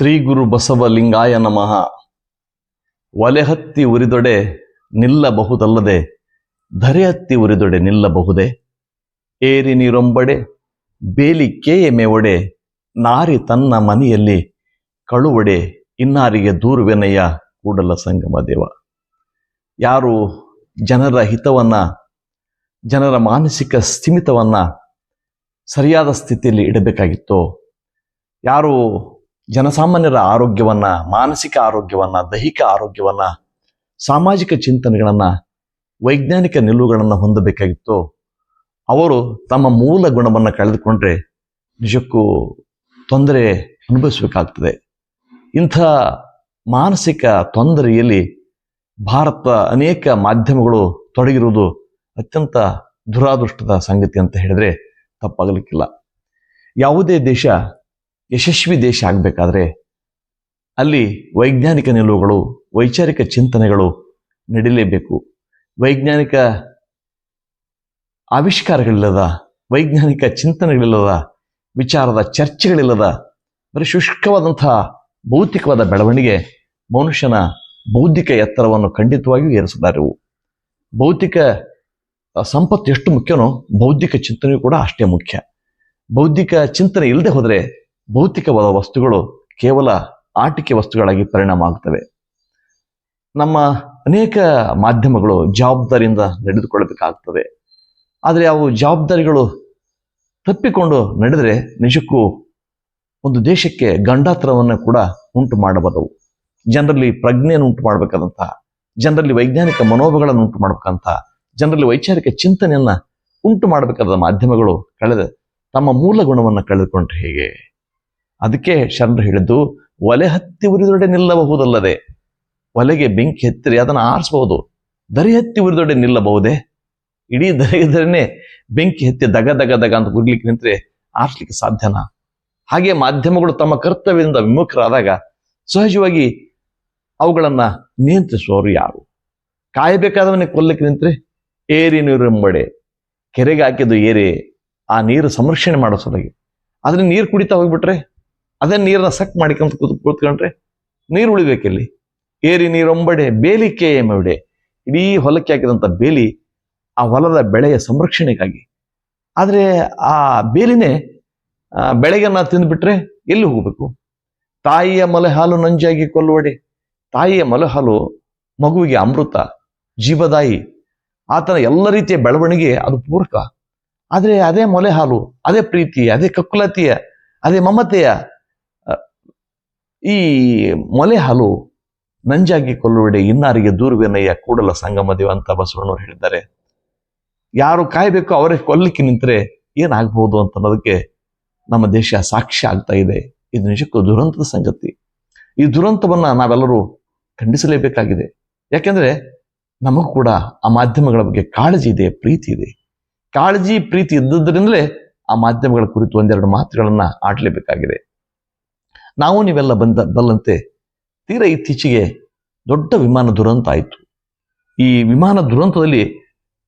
ಶ್ರೀ ಗುರು ಬಸವಲಿಂಗಾಯ ನಮಃ. ಒಲೆ ಹತ್ತಿ ಉರಿದೊಡೆ ನಿಲ್ಲಬಹುದಲ್ಲದೆ ಧರೆ ಹತ್ತಿ ಉರಿದೊಡೆ ನಿಲ್ಲಬಹುದೇ? ಏರಿ ನೀರೊಂಬಡೆ, ಬೇಲಿ ಕೇಯ ಒಡೆ ನಾರಿ ತನ್ನ ಮನೆಯಲ್ಲಿ ಕಳುವಡೆ, ಇನ್ನಾರಿಗೆ ದೂರುವೆನಯ್ಯ ಕೂಡಲ ಸಂಗಮ ದೇವ. ಯಾರು ಜನರ ಹಿತವನ್ನು, ಜನರ ಮಾನಸಿಕ ಸ್ಥಿಮಿತವನ್ನು ಸರಿಯಾದ ಸ್ಥಿತಿಯಲ್ಲಿ ಇಡಬೇಕಾಗಿತ್ತೋ, ಯಾರು ಜನಸಾಮಾನ್ಯರ ಆರೋಗ್ಯವನ್ನ, ಮಾನಸಿಕ ಆರೋಗ್ಯವನ್ನ, ದೈಹಿಕ ಆರೋಗ್ಯವನ್ನ, ಸಾಮಾಜಿಕ ಚಿಂತನೆಗಳನ್ನ, ವೈಜ್ಞಾನಿಕ ನಿಲುವುಗಳನ್ನು ಹೊಂದಬೇಕಾಗಿತ್ತು. ಅವರು ತಮ್ಮ ಮೂಲ ಗುಣವನ್ನು ಕಳೆದುಕೊಂಡ್ರೆ ನಿಜಕ್ಕೂ ತೊಂದರೆ ಅನುಭವಿಸಬೇಕಾಗ್ತದೆ. ಇಂಥ ಮಾನಸಿಕ ತೊಂದರೆಯಲ್ಲಿ ಭಾರತ ಅನೇಕ ಮಾಧ್ಯಮಗಳು ತೊಡಗಿರುವುದು ಅತ್ಯಂತ ದುರಾದೃಷ್ಟದ ಸಂಗತಿ ಅಂತ ಹೇಳಿದ್ರೆ ತಪ್ಪಾಗಲಿಕ್ಕಿಲ್ಲ. ಯಾವುದೇ ದೇಶ ಯಶಸ್ವಿ ದೇಶ ಆಗಬೇಕಾದ್ರೆ ಅಲ್ಲಿ ವೈಜ್ಞಾನಿಕ ನಿಲುವುಗಳು, ವೈಚಾರಿಕ ಚಿಂತನೆಗಳು ನಡೀಲೇಬೇಕು. ವೈಜ್ಞಾನಿಕ ಆವಿಷ್ಕಾರಗಳಿಲ್ಲದ, ವೈಜ್ಞಾನಿಕ ಚಿಂತನೆಗಳಿಲ್ಲದ, ವಿಚಾರದ ಚರ್ಚೆಗಳಿಲ್ಲದ, ಬರೀ ಶುಷ್ಕವಾದಂತಹ ಭೌತಿಕವಾದ ಬೆಳವಣಿಗೆ ಮನುಷ್ಯನ ಬೌದ್ಧಿಕ ಎತ್ತರವನ್ನು ಖಂಡಿತವಾಗಿಯೂ ಏರಿಸಿದಾರೆವು ಭೌತಿಕ ಸಂಪತ್ತು ಎಷ್ಟು ಮುಖ್ಯನೋ ಬೌದ್ಧಿಕ ಚಿಂತನೆಯೂ ಕೂಡ ಅಷ್ಟೇ ಮುಖ್ಯ. ಬೌದ್ಧಿಕ ಚಿಂತನೆ ಇಲ್ಲದೆ ಹೋದರೆ ಭೌತಿಕವಾದ ವಸ್ತುಗಳು ಕೇವಲ ಆಟಿಕೆ ವಸ್ತುಗಳಾಗಿ ಪರಿಣಾಮ ಆಗ್ತವೆ. ನಮ್ಮ ಅನೇಕ ಮಾಧ್ಯಮಗಳು ಜವಾಬ್ದಾರಿಯಿಂದ ನಡೆದುಕೊಳ್ಳಬೇಕಾಗ್ತದೆ. ಆದರೆ ಅವು ಜವಾಬ್ದಾರಿಗಳು ತಪ್ಪಿಕೊಂಡು ನಡೆದರೆ ನಿಜಕ್ಕೂ ಒಂದು ದೇಶಕ್ಕೆ ಗಂಡಾತ್ರವನ್ನು ಕೂಡ ಉಂಟು ಮಾಡಬಲ್ಲವು. ಜನರಲ್ಲಿ ಪ್ರಜ್ಞೆಯನ್ನು ಉಂಟು ಮಾಡಬೇಕಾದಂತಹ, ಜನರಲ್ಲಿ ವೈಜ್ಞಾನಿಕ ಮನೋಭಾವಗಳನ್ನು ಉಂಟು ಮಾಡಬೇಕಂತ ಜನರಲ್ಲಿ ವೈಚಾರಿಕ ಚಿಂತನೆಯನ್ನ ಉಂಟು ಮಾಡಬೇಕಾದ ಮಾಧ್ಯಮಗಳು ಕಳೆದ ತಮ್ಮ ಮೂಲ ಗುಣವನ್ನು ಕಳೆದುಕೊಂಡ್ರೆ ಹೇಗೆ? ಅದಕ್ಕೆ ಶರಣರು ಹೇಳಿದ್ದು, ಒಲೆ ಹತ್ತಿ ಉರಿದೊಡೆ ನಿಲ್ಲಬಹುದಲ್ಲದೆ, ಒಲೆಗೆ ಬೆಂಕಿ ಹತ್ತಿರಿ ಅದನ್ನು ಆರಿಸಬಹುದು. ದರಿ ಹತ್ತಿ ಉರಿದೊಡೆ ನಿಲ್ಲಬಹುದೇ? ಇಡೀ ದರಿನೇ ಬೆಂಕಿ ಹತ್ತಿ ದಗ ದಗ ದಗ ಅಂತ ಉರ್ಲಿಕ್ಕೆ ನಿಂತರೆ ಆರಿಸ್ಲಿಕ್ಕೆ ಸಾಧ್ಯನಾ? ಹಾಗೆ ಮಾಧ್ಯಮಗಳು ತಮ್ಮ ಕರ್ತವ್ಯದಿಂದ ವಿಮುಖರಾದಾಗ ಸಹಜವಾಗಿ ಅವುಗಳನ್ನು ನಿಯಂತ್ರಿಸುವವರು ಯಾರು? ಕಾಯಬೇಕಾದವನೇ ಕೊಲ್ಲಕ್ಕೆ ನಿಂತ್ರೆ ಏರಿ ನೀರೆಂಬಡೆ ಕೆರೆಗೆ ಹಾಕಿದ್ದು ಏರಿ, ಆ ನೀರು ಸಂರಕ್ಷಣೆ ಮಾಡೋ ಸಲುವಾಗಿ. ಆದರೆ ನೀರು ಕುಡಿತಾ ಹೋಗ್ಬಿಟ್ರೆ ಅದೇ ನೀರನ್ನ ಸಕ್ ಮಾಡಿಕೊಂತ ಕೂತ್ ಕೂತ್ಕೊಂಡ್ರೆ ನೀರು ಉಳಿಬೇಕಿಲ್ಲಿ? ಏರಿ ನೀರೊಂಬಡೆ ಬೇಲಿಕೆ ಎಂಬಡೆ ಇಡೀ ಹೊಲಕ್ಕೆ ಹಾಕಿದಂಥ ಬೇಲಿ ಆ ಹೊಲದ ಬೆಳೆಯ ಸಂರಕ್ಷಣೆಗಾಗಿ. ಆದರೆ ಆ ಬೇಲಿನೇ ಬೆಳೆಗನ್ನ ತಿಂದುಬಿಟ್ರೆ ಎಲ್ಲಿ ಹೋಗಬೇಕು? ತಾಯಿಯ ಮಲೆ ಹಾಲು ನಂಜಾಗಿ ಕೊಲ್ಲುವಡೆ. ತಾಯಿಯ ಮಲೆ ಹಾಲು ಮಗುವಿಗೆ ಅಮೃತ, ಜೀವದಾಯಿ. ಆತನ ಎಲ್ಲ ರೀತಿಯ ಬೆಳವಣಿಗೆ ಅದು ಪೂರಕ. ಆದರೆ ಅದೇ ಮೊಲೆ ಹಾಲು ಅದೇ ಪ್ರೀತಿ, ಅದೇ ಕಕ್ಕುಲತೆಯ ಅದೇ ಮಮತೆಯ ಈ ಮೊಲೆ ಹಾಲು ನಂಜಾಗಿ ಕೊಲ್ಲುವಡೆ ಇನ್ನಾರಿಗೆ ದೂರುವೆನಯ್ಯ ಕೂಡಲ ಸಂಗಮ ದೇವ ಅಂತ ಬಸವಣ್ಣವ್ರು ಹೇಳಿದ್ದಾರೆ. ಯಾರು ಕಾಯಬೇಕು ಅವರೇ ಕೊಲ್ಲಕ್ಕೆ ನಿಂತರೆ ಏನಾಗ್ಬೋದು ಅಂತ ಅನ್ನೋದಕ್ಕೆ ನಮ್ಮ ದೇಶ ಸಾಕ್ಷಿ ಆಗ್ತಾ ಇದೆ. ಇದು ನಿಜಕ್ಕೂ ದುರಂತದ ಸಂಗತಿ. ಈ ದುರಂತವನ್ನ ನಾವೆಲ್ಲರೂ ಖಂಡಿಸಲೇಬೇಕಾಗಿದೆ. ಯಾಕೆಂದ್ರೆ ನಮಗೂ ಕೂಡ ಆ ಮಾಧ್ಯಮಗಳ ಬಗ್ಗೆ ಕಾಳಜಿ ಇದೆ, ಪ್ರೀತಿ ಇದೆ. ಕಾಳಜಿ, ಪ್ರೀತಿ ಇದ್ದದ್ರಿಂದಲೇ ಆ ಮಾಧ್ಯಮಗಳ ಕುರಿತು ಒಂದೆರಡು ಮಾತುಗಳನ್ನ ಆಡಲೇಬೇಕಾಗಿದೆ. ನಾವು ನೀವೆಲ್ಲ ಬಂದ ಬಲ್ಲಂತೆ ತೀರ ಇತ್ತೀಚೆಗೆ ದೊಡ್ಡ ವಿಮಾನ ದುರಂತ ಆಯಿತು. ಈ ವಿಮಾನ ದುರಂತದಲ್ಲಿ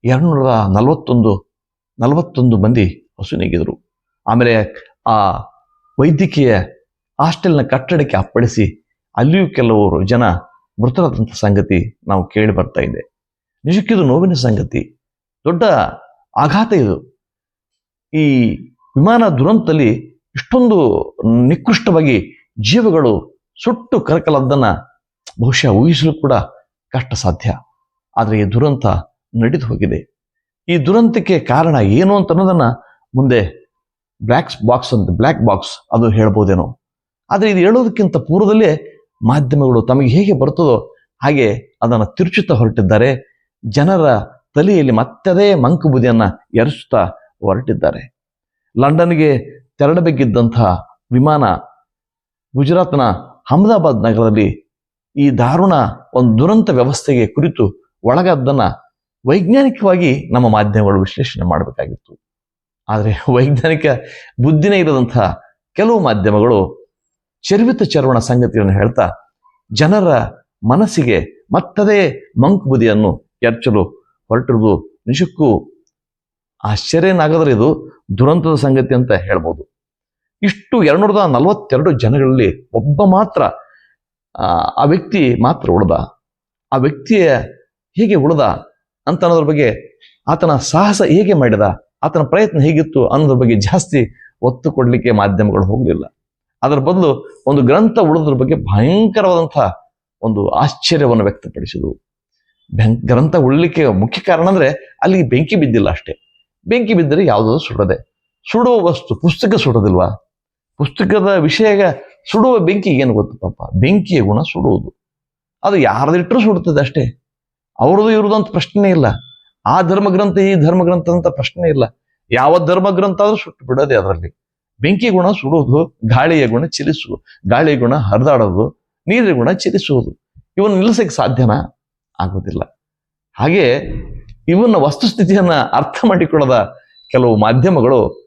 ಎರಡುನೂರ ನಲವತ್ತೊಂದು ನಲವತ್ತೊಂದು ಮಂದಿ ಹೊಸುನೆಗಿದ್ರು. ಆಮೇಲೆ ಆ ವೈದ್ಯಕೀಯ ಹಾಸ್ಟೆಲ್ನ ಕಟ್ಟಡಕ್ಕೆ ಅಪ್ಪಳಿಸಿ ಅಲ್ಲಿಯೂ ಕೆಲವರು ಜನ ಮೃತರಾದಂಥ ಸಂಗತಿ ನಾವು ಕೇಳಿ ಬರ್ತಾ ಇದೆ. ನಿಜಕ್ಕಿದು ನೋವಿನ ಸಂಗತಿ. ದೊಡ್ಡ ಆಘಾತ ಇದು. ಈ ವಿಮಾನ ದುರಂತದಲ್ಲಿ ಇಷ್ಟೊಂದು ನಿಕೃಷ್ಟವಾಗಿ ಜೀವಗಳು ಸುಟ್ಟು ಕರಕಲದ್ದನ್ನು ಬಹುಶಃ ಊಹಿಸಲು ಕೂಡ ಕಷ್ಟ ಸಾಧ್ಯ ಆದರೆ ಈ ದುರಂತ ನಡೆದು ಹೋಗಿದೆ. ಈ ದುರಂತಕ್ಕೆ ಕಾರಣ ಏನು ಅಂತ ಅನ್ನೋದನ್ನು ಮುಂದೆ ಬ್ಲ್ಯಾಕ್ ಬಾಕ್ಸ್ ಅಂತ ಬ್ಲ್ಯಾಕ್ ಬಾಕ್ಸ್ ಅದು ಹೇಳ್ಬೋದೇನೋ. ಆದರೆ ಇದು ಹೇಳೋದಕ್ಕಿಂತ ಪೂರ್ವದಲ್ಲೇ ಮಾಧ್ಯಮಗಳು ತಮಗೆ ಹೇಗೆ ಬರ್ತದೋ ಹಾಗೆ ಅದನ್ನು ತಿರುಚುತ್ತಾ ಹೊರಟಿದ್ದಾರೆ. ಜನರ ತಲೆಯಲ್ಲಿ ಮತ್ತದೇ ಮಂಕು ಬುದಿಯನ್ನ ಎರಚುತ್ತಾ ಹೊರಟಿದ್ದಾರೆ. ಲಂಡನ್ಗೆ ತೆರಳಬೇಕಿದ್ದಂತಹ ವಿಮಾನ ಗುಜರಾತ್ನ ಅಹಮದಾಬಾದ್ ನಗರದಲ್ಲಿ ಈ ದಾರುಣ ಒಂದು ದುರಂತ ವ್ಯವಸ್ಥೆಗೆ ಕುರಿತು ಒಳಗಾದ್ದನ್ನು ವೈಜ್ಞಾನಿಕವಾಗಿ ನಮ್ಮ ಮಾಧ್ಯಮಗಳು ವಿಶ್ಲೇಷಣೆ ಮಾಡಬೇಕಾಗಿತ್ತು. ಆದರೆ ವೈಜ್ಞಾನಿಕ ಬುದ್ಧಿನೇ ಇರದಂತಹ ಕೆಲವು ಮಾಧ್ಯಮಗಳು ಚರ್ವಿತ ಚರ್ವಣ ಸಂಗತಿಯನ್ನು ಹೇಳ್ತಾ ಜನರ ಮನಸ್ಸಿಗೆ ಮತ್ತದೇ ಮಂಕು ಬುದಿಯನ್ನು ಎರಚಲು ಹೊರಟಿರುವುದು ನಿಜಕ್ಕೂ ಆಶ್ಚರ್ಯನಾಗದ್ರೆ ಇದು ದುರಂತದ ಸಂಗತಿ ಅಂತ ಹೇಳ್ಬೋದು. ಇಷ್ಟು ಎರಡ್ನೂರದ ನಲವತ್ತೆರಡು ಜನಗಳಲ್ಲಿ ಒಬ್ಬ ಮಾತ್ರ ಆ, ವ್ಯಕ್ತಿ ಮಾತ್ರ ಉಳ್ದ. ಆ ವ್ಯಕ್ತಿಯ ಹೇಗೆ ಉಳ್ದ ಅಂತ ಅನ್ನೋದ್ರ ಬಗ್ಗೆ ಆತನ ಸಾಹಸ ಹೇಗೆ ಮಾಡಿದ ಆತನ ಪ್ರಯತ್ನ ಹೇಗಿತ್ತು ಅನ್ನೋದ್ರ ಬಗ್ಗೆ ಜಾಸ್ತಿ ಒತ್ತು ಕೊಡಲಿಕ್ಕೆ ಮಾಧ್ಯಮಗಳು ಹೋಗಲಿಲ್ಲ. ಅದರ ಬದಲು ಒಂದು ಗ್ರಂಥ ಉಳಿದ್ರ ಬಗ್ಗೆ ಭಯಂಕರವಾದಂತಹ ಒಂದು ಆಶ್ಚರ್ಯವನ್ನು ವ್ಯಕ್ತಪಡಿಸಿದವು. ಗ್ರಂಥ ಉಳಿಲಿಕ್ಕೆ ಮುಖ್ಯ ಕಾರಣ ಅಂದರೆ ಅಲ್ಲಿ ಬೆಂಕಿ ಬಿದ್ದಿಲ್ಲ ಅಷ್ಟೇ. ಬೆಂಕಿ ಬಿದ್ದರೆ ಯಾವುದಾದ್ರೂ ಸುಡದೆ. ಸುಡುವ ವಸ್ತು ಪುಸ್ತಕ ಸುಡೋದಿಲ್ವಾ? ಪುಸ್ತಕದ ವಿಷಯ ಸುಡುವ ಬೆಂಕಿ ಏನು ಗೊತ್ತು ಪಾಪ? ಬೆಂಕಿಯ ಗುಣ ಸುಡುವುದು. ಅದು ಯಾರದಿಟ್ಟರೂ ಸುಡುತ್ತದೆ ಅಷ್ಟೇ. ಅವ್ರದ್ದು ಇರುವುದಂತ ಪ್ರಶ್ನೆ ಇಲ್ಲ. ಆ ಧರ್ಮಗ್ರಂಥ, ಈ ಧರ್ಮಗ್ರಂಥ ಅಂತ ಪ್ರಶ್ನೆ ಇಲ್ಲ. ಯಾವ ಧರ್ಮಗ್ರಂಥ ಆದ್ರೂ ಸುಟ್ಟು ಬಿಡೋದೇ ಅದರಲ್ಲಿ. ಬೆಂಕಿ ಗುಣ ಸುಡುವುದು, ಗಾಳಿಯ ಗುಣ ಚಿಲಿಸುವುದು. ಗಾಳಿಯ ಗುಣ ಹರಿದಾಡೋದು, ನೀರಿನ ಗುಣ ಚಿಲಿಸುವುದು. ಇವನ್ನ ನಿಲ್ಲಿಸಕ್ಕೆ ಸಾಧ್ಯನಾ? ಆಗೋದಿಲ್ಲ. ಹಾಗೆ ಇವನ್ನ ವಸ್ತುಸ್ಥಿತಿಯನ್ನ ಅರ್ಥ ಮಾಡಿಕೊಳ್ಳದ ಕೆಲವು ಮಾಧ್ಯಮಗಳು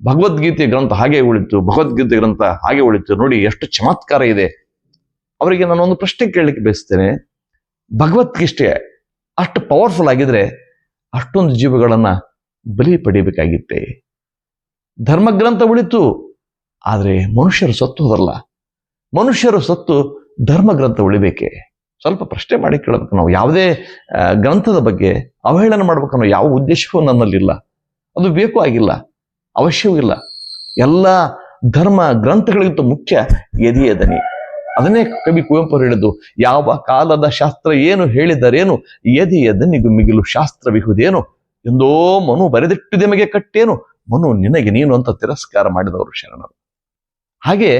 ಭಗವದ್ಗೀತೆ ಗ್ರಂಥ ಹಾಗೆ ಉಳಿತು, ಭಗವದ್ಗೀತೆ ಗ್ರಂಥ ಹಾಗೆ ಉಳಿತು. ನೋಡಿ ಎಷ್ಟು ಚಮತ್ಕಾರ ಇದೆ. ಅವರಿಗೆ ನಾನು ಒಂದು ಪ್ರಶ್ನೆ ಕೇಳಲಿಕ್ಕೆ ಬಯಸ್ತೇನೆ. ಭಗವದ್ಗೀಷ್ಟೆ ಅಷ್ಟು ಪವರ್ಫುಲ್ ಆಗಿದ್ರೆ ಅಷ್ಟೊಂದು ಜೀವಗಳನ್ನ ಬಲಿ ಪಡಿಬೇಕಾಗಿತ್ತೆ. ಧರ್ಮಗ್ರಂಥ ಉಳಿತು, ಆದರೆ ಮನುಷ್ಯರು ಸತ್ತು ಹೋದಲ್ಲ. ಮನುಷ್ಯರು ಸತ್ತು ಧರ್ಮಗ್ರಂಥ ಉಳಿಬೇಕೆ? ಸ್ವಲ್ಪ ಪ್ರಶ್ನೆ ಮಾಡಿ ಕೇಳಬೇಕು ನಾವು. ಯಾವುದೇ ಗ್ರಂಥದ ಬಗ್ಗೆ ಅವಹೇಳನ ಮಾಡ್ಬೇಕನ್ನೋ ಯಾವ ಉದ್ದೇಶವೂ ನನ್ನಲ್ಲಿಲ್ಲ. ಅದು ಬೇಕು ಆಗಿಲ್ಲ. ಅವಶ್ಯವೂ ಇಲ್ಲ ಎಲ್ಲ ಧರ್ಮ ಗ್ರಂಥಗಳಿಗಿಂತ ಮುಖ್ಯ ಎದೆಯ ದನಿ ಅದನ್ನೇ ಕವಿ ಕುವೆಂಪು ಹೇಳಿದ್ದು, ಯಾವ ಕಾಲದ ಶಾಸ್ತ್ರ ಏನು ಹೇಳಿದರೇನು ಎದೆಯ ದನಿಗೂ ಮಿಗಿಲು ಶಾಸ್ತ್ರವಿಹುದೇನು, ಎಂದೋ ಮನು ಬರೆದಿಟ್ಟಿದೆ ಮಗೆ ಕಟ್ಟೇನು, ಮನು ನಿನಗೆ ನೀನು ಅಂತ ತಿರಸ್ಕಾರ ಮಾಡಿದವರು ಶರಣರು. ಹಾಗೆ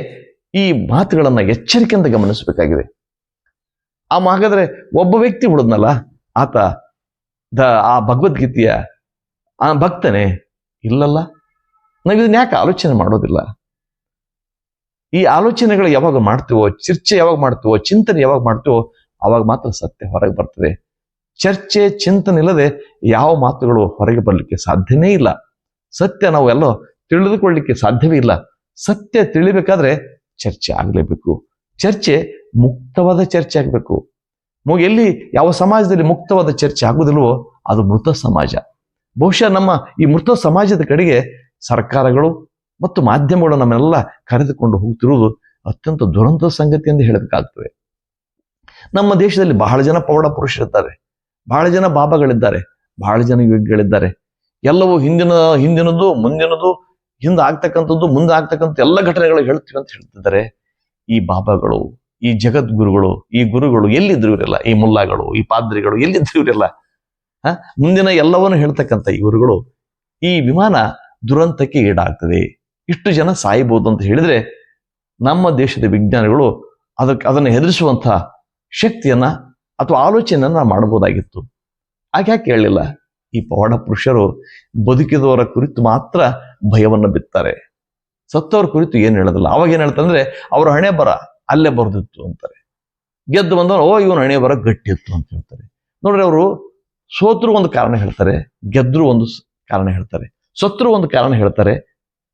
ಈ ಮಾತುಗಳನ್ನ ಎಚ್ಚರಿಕೆಯಿಂದ ಗಮನಿಸಬೇಕಾಗಿದೆ. ಆ ಹಾಗಾದ್ರೆ ಒಬ್ಬ ವ್ಯಕ್ತಿ ಉಳಿದ್ನಲ್ಲ ಆತ ದ ಆ ಭಗವದ್ಗೀತೆಯ ಆ ಭಕ್ತನೇ, ಇಲ್ಲಲ್ಲ? ನಾವು ಇದನ್ನ ಯಾಕೆ ಆಲೋಚನೆ ಮಾಡೋದಿಲ್ಲ? ಈ ಆಲೋಚನೆಗಳು ಯಾವಾಗ ಮಾಡ್ತೀವೋ, ಚರ್ಚೆ ಯಾವಾಗ ಮಾಡ್ತೀವೋ, ಚಿಂತನೆ ಯಾವಾಗ ಮಾಡ್ತೀವೋ, ಅವಾಗ ಮಾತ್ರ ಸತ್ಯ ಹೊರಗೆ ಬರ್ತದೆ. ಚರ್ಚೆ, ಚಿಂತನೆ ಇಲ್ಲದೆ ಯಾವ ಮಾತುಗಳು ಹೊರಗೆ ಬರಲಿಕ್ಕೆ ಸಾಧ್ಯನೇ ಇಲ್ಲ. ಸತ್ಯ ನಾವೆಲ್ಲೋ ಎಲ್ಲೋ ತಿಳಿದುಕೊಳ್ಳಿಕ್ಕೆ ಸಾಧ್ಯವೇ ಇಲ್ಲ. ಸತ್ಯ ತಿಳಿಬೇಕಾದ್ರೆ ಚರ್ಚೆ ಆಗಲೇಬೇಕು. ಚರ್ಚೆ ಮುಕ್ತವಾದ ಚರ್ಚೆ ಆಗಬೇಕು. ಎಲ್ಲಿ ಯಾವ ಸಮಾಜದಲ್ಲಿ ಮುಕ್ತವಾದ ಚರ್ಚೆ ಆಗುವುದಿಲ್ವೋ ಅದು ಮೃತ ಸಮಾಜ. ಬಹುಶಃ ನಮ್ಮ ಈ ಮೃತ ಸಮಾಜದ ಕಡೆಗೆ ಸರ್ಕಾರಗಳು ಮತ್ತು ಮಾಧ್ಯಮಗಳು ನಮ್ಮನ್ನೆಲ್ಲ ಕರೆದುಕೊಂಡು ಹೋಗ್ತಿರುವುದು ಅತ್ಯಂತ ದುರಂತ ಸಂಗತಿ ಎಂದು ಹೇಳಬೇಕಾಗ್ತದೆ. ನಮ್ಮ ದೇಶದಲ್ಲಿ ಬಹಳ ಜನ ಪೌಡ ಪುರುಷರಿದ್ದಾರೆ ಬಹಳ ಜನ ಬಾಬಾಗಳಿದ್ದಾರೆ. ಬಹಳ ಜನ ಯೋಗಿಗಳಿದ್ದಾರೆ. ಎಲ್ಲವೂ ಹಿಂದಿನ ಹಿಂದಿನದು ಮುಂದಿನದು ಹಿಂದೆ ಆಗ್ತಕ್ಕಂಥದ್ದು ಮುಂದೆ ಆಗ್ತಕ್ಕಂಥ ಎಲ್ಲ ಘಟನೆಗಳು ಹೇಳ್ತೀವಿ ಅಂತ ಹೇಳ್ತಿದ್ದಾರೆ. ಈ ಬಾಬಾಗಳು, ಈ ಜಗದ್ಗುರುಗಳು, ಈ ಗುರುಗಳು ಎಲ್ಲಿದ್ರು ಇವರೆಲ್ಲ ಈ ಮುಲ್ಲಾಗಳು, ಈ ಪಾದ್ರಿಗಳು ಎಲ್ಲಿದ್ರು ಇವರೆಲ್ಲ ಮುಂದಿನ ಎಲ್ಲವನ್ನು ಹೇಳ್ತಕ್ಕಂಥ ಇವರುಗಳು ಈ ವಿಮಾನ ದುರಂತಕ್ಕೆ ಈಡಾಗ್ತದೆ. ಇಷ್ಟು ಜನ ಸಾಯಬಹುದು ಅಂತ ಹೇಳಿದ್ರೆ ನಮ್ಮ ದೇಶದ ವಿಜ್ಞಾನಿಗಳು ಅದಕ್ಕೆ ಅದನ್ನು ಹೆದರಿಸುವಂತಹ ಶಕ್ತಿಯನ್ನ ಅಥವಾ ಆಲೋಚನೆಯನ್ನ ಮಾಡಬಹುದಾಗಿತ್ತು. ಹಾಗೆ ಯಾಕೆ ಹೇಳಲಿಲ್ಲ? ಈ ಪವಾಡ ಪುರುಷರು ಬದುಕಿದವರ ಕುರಿತು ಮಾತ್ರ ಭಯವನ್ನು ಬಿತ್ತಾರೆ. ಸತ್ತವರ ಕುರಿತು ಏನು ಹೇಳೋದಿಲ್ಲ. ಅವಾಗ ಏನ್ ಹೇಳ್ತಂದ್ರೆ ಅವರ ಹಣೆ ಬರ, ಅಲ್ಲೇ ಬರ್ದಿತ್ತು ಅಂತಾರೆ. ಗೆದ್ದು ಬಂದವರು ಓ, ಇವನು ಹಣೆ ಬರ ಗಟ್ಟಿ ಇತ್ತು ಅಂತ ಹೇಳ್ತಾರೆ. ನೋಡ್ರಿ, ಅವರು ಸೋತರು ಒಂದು ಕಾರಣ ಹೇಳ್ತಾರೆ, ಗೆದ್ರು ಒಂದು ಕಾರಣ ಹೇಳ್ತಾರೆ. ಸತ್ರು ಒಂದು ಕಾರಣ ಹೇಳ್ತಾರೆ,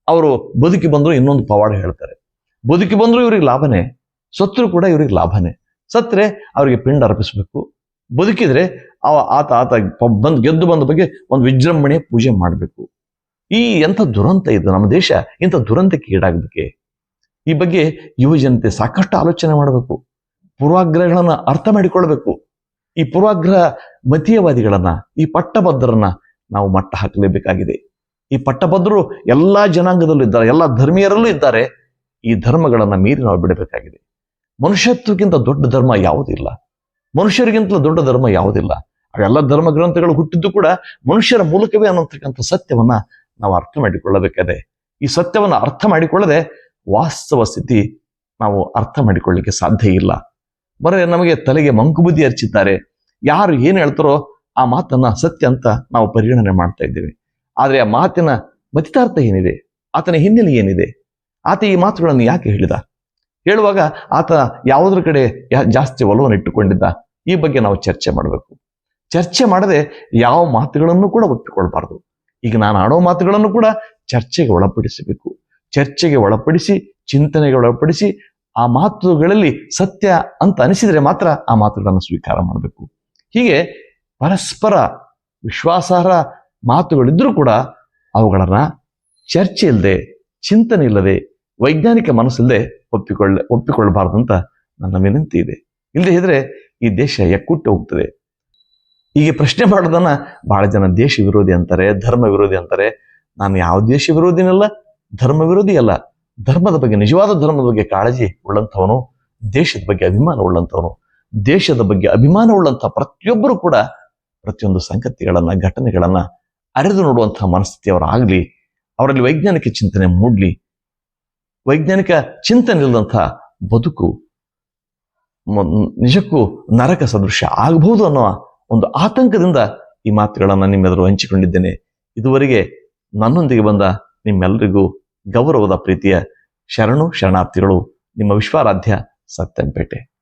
ಅವರು ಬದುಕಿ ಬಂದ್ರು ಇನ್ನೊಂದು ಪವಾಡ ಹೇಳ್ತಾರೆ. ಬದುಕಿ ಬಂದ್ರು ಇವ್ರಿಗೆ ಲಾಭನೇ ಸತ್ರು ಕೂಡ ಇವ್ರಿಗೆ ಲಾಭನೇ. ಸತ್ರೆ ಅವರಿಗೆ ಪಿಂಡ ಅರ್ಪಿಸ್ಬೇಕು. ಬದುಕಿದ್ರೆ ಅವ ಆತ ಆತ ಬಂದ್ ಗೆದ್ದು ಬಂದ ಬಗ್ಗೆ ಒಂದು ವಿಜೃಂಭಣೆ ಪೂಜೆ ಮಾಡಬೇಕು. ಈ ಎಂಥ ದುರಂತ ಇದು ನಮ್ಮ ದೇಶ, ಇಂಥ ದುರಂತಕ್ಕೆ ಈಡಾಗಬೇಕೆ? ಈ ಬಗ್ಗೆ ಯುವ ಜನತೆ ಸಾಕಷ್ಟು ಆಲೋಚನೆ ಮಾಡಬೇಕು. ಪೂರ್ವಾಗ್ರಹಗಳನ್ನ ಅರ್ಥ ಮಾಡಿಕೊಳ್ಬೇಕು. ಈ ಪೂರ್ವಾಗ್ರಹ ಮತೀಯವಾದಿಗಳನ್ನ, ಈ ಪಟ್ಟಭದ್ರನ್ನ ನಾವು ಮಟ್ಟ ಹಾಕಲೇಬೇಕಾಗಿದೆ. ಈ ಪಟ್ಟಭದ್ರರು ಎಲ್ಲಾ ಜನಾಂಗದಲ್ಲೂ ಇದ್ದಾರೆ, ಎಲ್ಲಾ ಧರ್ಮೀಯರಲ್ಲೂ ಇದ್ದಾರೆ. ಈ ಧರ್ಮಗಳನ್ನು ಮೀರಿ ನಾವು ಬಿಡಬೇಕಾಗಿದೆ. ಮನುಷ್ಯತ್ವಕ್ಕಿಂತ ದೊಡ್ಡ ಧರ್ಮ ಯಾವುದಿಲ್ಲ ಮನುಷ್ಯರಿಗಿಂತಲೂ ದೊಡ್ಡ ಧರ್ಮ ಯಾವುದಿಲ್ಲ ಅವೆಲ್ಲ ಧರ್ಮ ಗ್ರಂಥಗಳು ಹುಟ್ಟಿದ್ದು ಕೂಡ ಮನುಷ್ಯರ ಮೂಲಕವೇ ಅನ್ನತಕ್ಕಂಥ ಸತ್ಯವನ್ನ ನಾವು ಅರ್ಥ ಮಾಡಿಕೊಳ್ಳಬೇಕಾದೆ. ಈ ಸತ್ಯವನ್ನ ಅರ್ಥ ಮಾಡಿಕೊಳ್ಳದೆ ವಾಸ್ತವ ಸ್ಥಿತಿ ನಾವು ಅರ್ಥ ಮಾಡಿಕೊಳ್ಳಿಕ್ಕೆ ಸಾಧ್ಯ ಇಲ್ಲ. ಬರೀ ನಮಗೆ ತಲೆಗೆ ಮಂಕುಬುದ್ಧಿ ಹರಿಸಿದ್ದಾರೆ ಯಾರು ಏನು ಹೇಳ್ತಾರೋ ಆ ಮಾತನ್ನ ಸತ್ಯ ಅಂತ ನಾವು ಪರಿಗಣನೆ ಮಾಡ್ತಾ ಇದ್ದೇವೆ. ಆದ್ರೆ ಆ ಮಾತಿನ ಮತಿತಾರ್ಥ ಏನಿದೆ? ಆತನ ಹಿನ್ನೆಲೆ ಏನಿದೆ? ಆತ ಈ ಮಾತುಗಳನ್ನು ಯಾಕೆ ಹೇಳಿದ? ಹೇಳುವಾಗ ಆತ ಯಾವುದ್ರ ಕಡೆ ಜಾಸ್ತಿ ಒಲವನ್ನು ಇಟ್ಟುಕೊಂಡಿದ್ದ? ಈ ಬಗ್ಗೆ ನಾವು ಚರ್ಚೆ ಮಾಡಬೇಕು. ಚರ್ಚೆ ಮಾಡದೆ ಯಾವ ಮಾತುಗಳನ್ನು ಕೂಡ ಒಪ್ಪಿಕೊಳ್ಬಾರ್ದು. ಈಗ ನಾನು ಆಡೋ ಮಾತುಗಳನ್ನು ಕೂಡ ಚರ್ಚೆಗೆ ಒಳಪಡಿಸಬೇಕು. ಚರ್ಚೆಗೆ ಒಳಪಡಿಸಿ, ಚಿಂತನೆಗೆ ಒಳಪಡಿಸಿ, ಆ ಮಾತುಗಳಲ್ಲಿ ಸತ್ಯ ಅಂತ ಅನಿಸಿದ್ರೆ ಮಾತ್ರ ಆ ಮಾತುಗಳನ್ನು ಸ್ವೀಕಾರ ಮಾಡಬೇಕು. ಹೀಗೆ ಪರಸ್ಪರ ವಿಶ್ವಾಸಾರ್ಹ ಮಾತುಗಳಿದ್ರೂ ಕೂಡ ಅವುಗಳನ್ನ ಚರ್ಚೆ ಇಲ್ಲದೆ ಚಿಂತನೆ ಇಲ್ಲದೆ ವೈಜ್ಞಾನಿಕ ಮನಸ್ಸಿಲ್ಲದೆ ಒಪ್ಪಿಕೊಳ್ಳ, ಒಪ್ಪಿಕೊಳ್ಳಬಾರದು ಅಂತ ನನ್ನ ವಿನಂತಿ ಇದೆ. ಇಲ್ಲದೆ ಇದ್ರೆ ಈ ದೇಶ ಎಕ್ಕುಟ್ಟು ಹೋಗ್ತದೆ. ಹೀಗೆ ಪ್ರಶ್ನೆ ಮಾಡೋದನ್ನ ಬಹಳ ಜನ ದೇಶ ವಿರೋಧಿ ಅಂತಾರೆ, ಧರ್ಮ ವಿರೋಧಿ ಅಂತಾರೆ. ನಾನು ಯಾವ ದೇಶ ವಿರೋಧಿನಲ್ಲ, ಧರ್ಮ ವಿರೋಧಿ ಅಲ್ಲ. ಧರ್ಮದ ಬಗ್ಗೆ, ನಿಜವಾದ ಧರ್ಮದ ಬಗ್ಗೆ ಕಾಳಜಿ ಉಳ್ಳಂಥವನು, ದೇಶದ ಬಗ್ಗೆ ಅಭಿಮಾನ ಉಳ್ಳಂಥವನು. ದೇಶದ ಬಗ್ಗೆ ಅಭಿಮಾನ ಉಳ್ಳಂಥ ಪ್ರತಿಯೊಬ್ಬರು ಕೂಡ ಪ್ರತಿಯೊಂದು ಸಂಗತಿಗಳನ್ನ, ಘಟನೆಗಳನ್ನ ಅರೆದು ನೋಡುವಂತಹ ಮನಸ್ಥಿತಿಯವರಾಗಲಿ ಅವರಲ್ಲಿ ವೈಜ್ಞಾನಿಕ ಚಿಂತನೆ ಮೂಡಲಿ, ವೈಜ್ಞಾನಿಕ ಚಿಂತನೆ ಇಲ್ಲದಂಥ ಬದುಕು ನಿಜಕ್ಕೂ ನರಕ ಸದೃಶ್ಯ ಆಗಬಹುದು ಅನ್ನೋ ಒಂದು ಆತಂಕದಿಂದ ಈ ಮಾತುಗಳನ್ನು ನಿಮ್ಮೆದುರು ಹಂಚಿಕೊಂಡಿದ್ದೇನೆ. ಇದುವರೆಗೆ ನನ್ನೊಂದಿಗೆ ಬಂದ ನಿಮ್ಮೆಲ್ಲರಿಗೂ ಗೌರವದ ಪ್ರೀತಿಯ ಶರಣು, ಶರಣಾರ್ಥಿಗಳು, ನಿಮ್ಮ ವಿಶ್ವಾರಾಧ್ಯ ಸತ್ಯಂಪೇಟೆ.